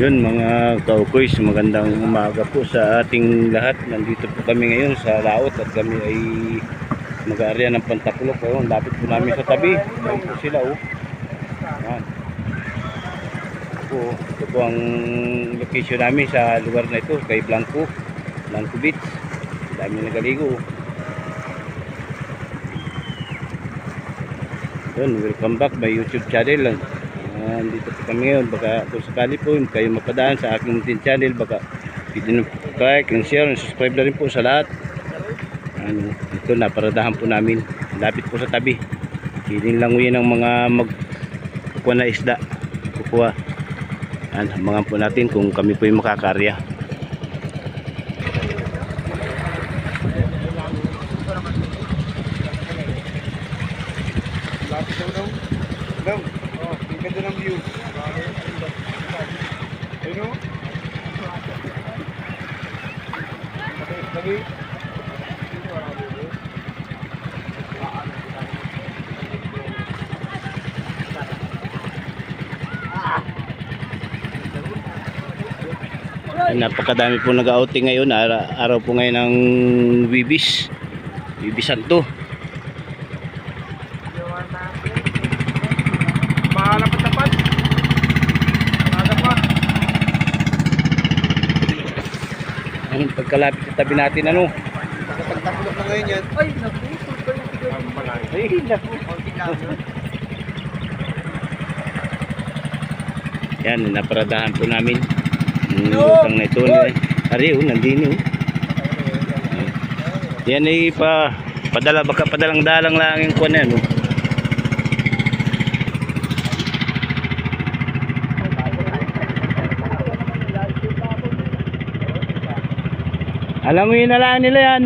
Yun mga kaukoys, magandang umaga po sa ating lahat. Nandito po kami ngayon sa Laot at kami ay mag-aarya ng Pantapulok. Ayun, lapit po namin sa tabi. Ayun sila oh. Yan. Ito ito po ang location namin sa lugar na ito, kay Blanco. Blanco Beach. Dami nagaligo. Yun, welcome back my YouTube channel. Uh, dito po kami ngayon. Baka kung sakali po kayo mapadaan sa aking tin channel, baka pwede nyo like and share and subscribe na rin po sa lahat. Ano, ito na, paradahan po namin. Lapit po sa tabi. Hiling lang yun ng mga magkukuha na isda. Kukuha. Yan, abangan po natin kung kami po yung makakarya. Lapit daw daw. Daw. Ganda ng view. Ayun o. Lagi. Napakadami po nag-outing ngayon. Ara- araw po ngayon ng Wibis. Wibis Santo. Mahala pa tapat. Mahala pa. Ang pagkalapit sa tabi natin ano. Pagtapulok na ngayon yan. Ay, naku. Ay, naku. Yan, naparadahan po namin. Yung lutang na ito. Ari, oh, nandini, oh. Yan ay pa, padala, baka padalang dalang lang yung kuwan na yan, oh. Alam mo yun na nila yan.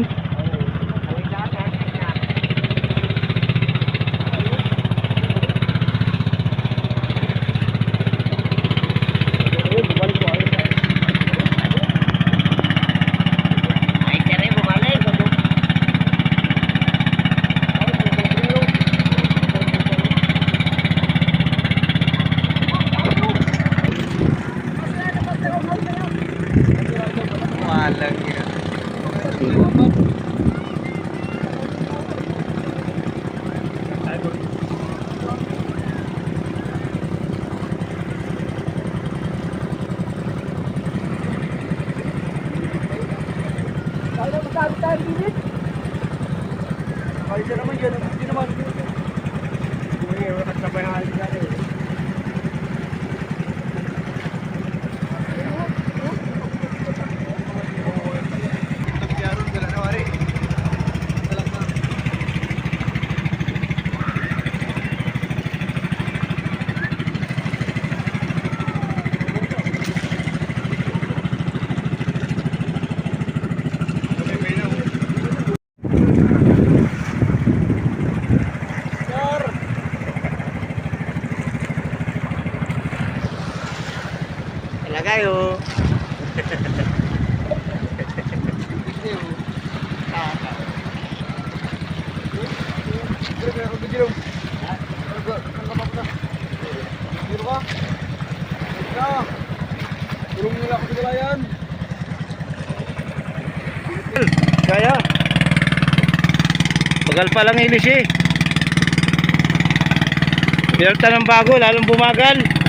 Kaya siya naman yan. Hindi naman. Hindi naman. Nagsabay na kayo dyan. Nagyaron ka na nawari. Talaga. Talaga yun. Tulong nila ako sa galayan. Kaya. Bagal pa lang ilis eh. Pinalta ng bago, lalong bumagal.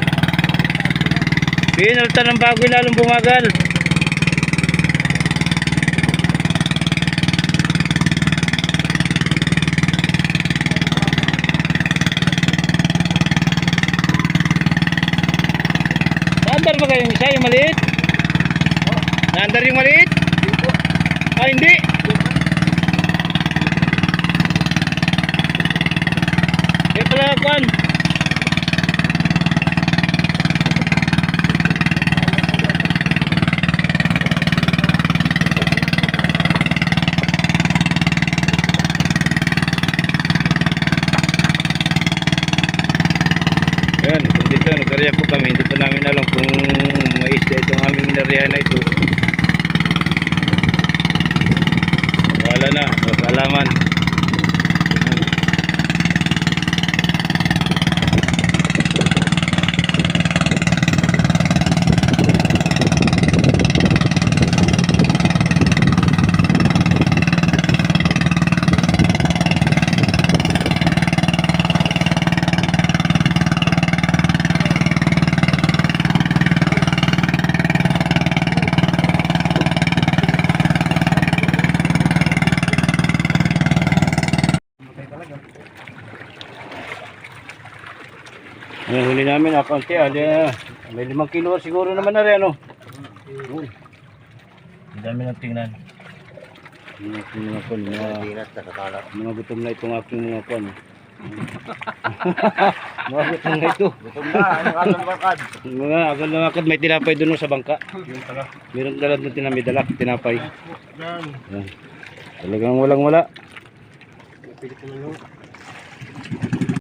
Pinalta ng bago, lalong bumagal. Naandar ba kayong isa, yung maliit? Naandar yung maliit? Ah, hindi. Kaya pala kuan. Yan, kung dito nag-area po kami, hindi pa namin alam kung may isda itong aming area na ito. Wala na, kakalaman. Ang huli namin, akaunti, ali, ah, may limang kilo siguro naman na rin, ano? Uy. Ang dami nang tingnan. Mga aking mga kon, mga, na mga gutom na itong aking mga kon. mga gutom na ito. Gutom na, sa bakad? Mga agal na akad, may tinapay doon sa bangka. Meron dalad na tinami dalak, tinapay. Talagang walang wala. Pilit naman yun.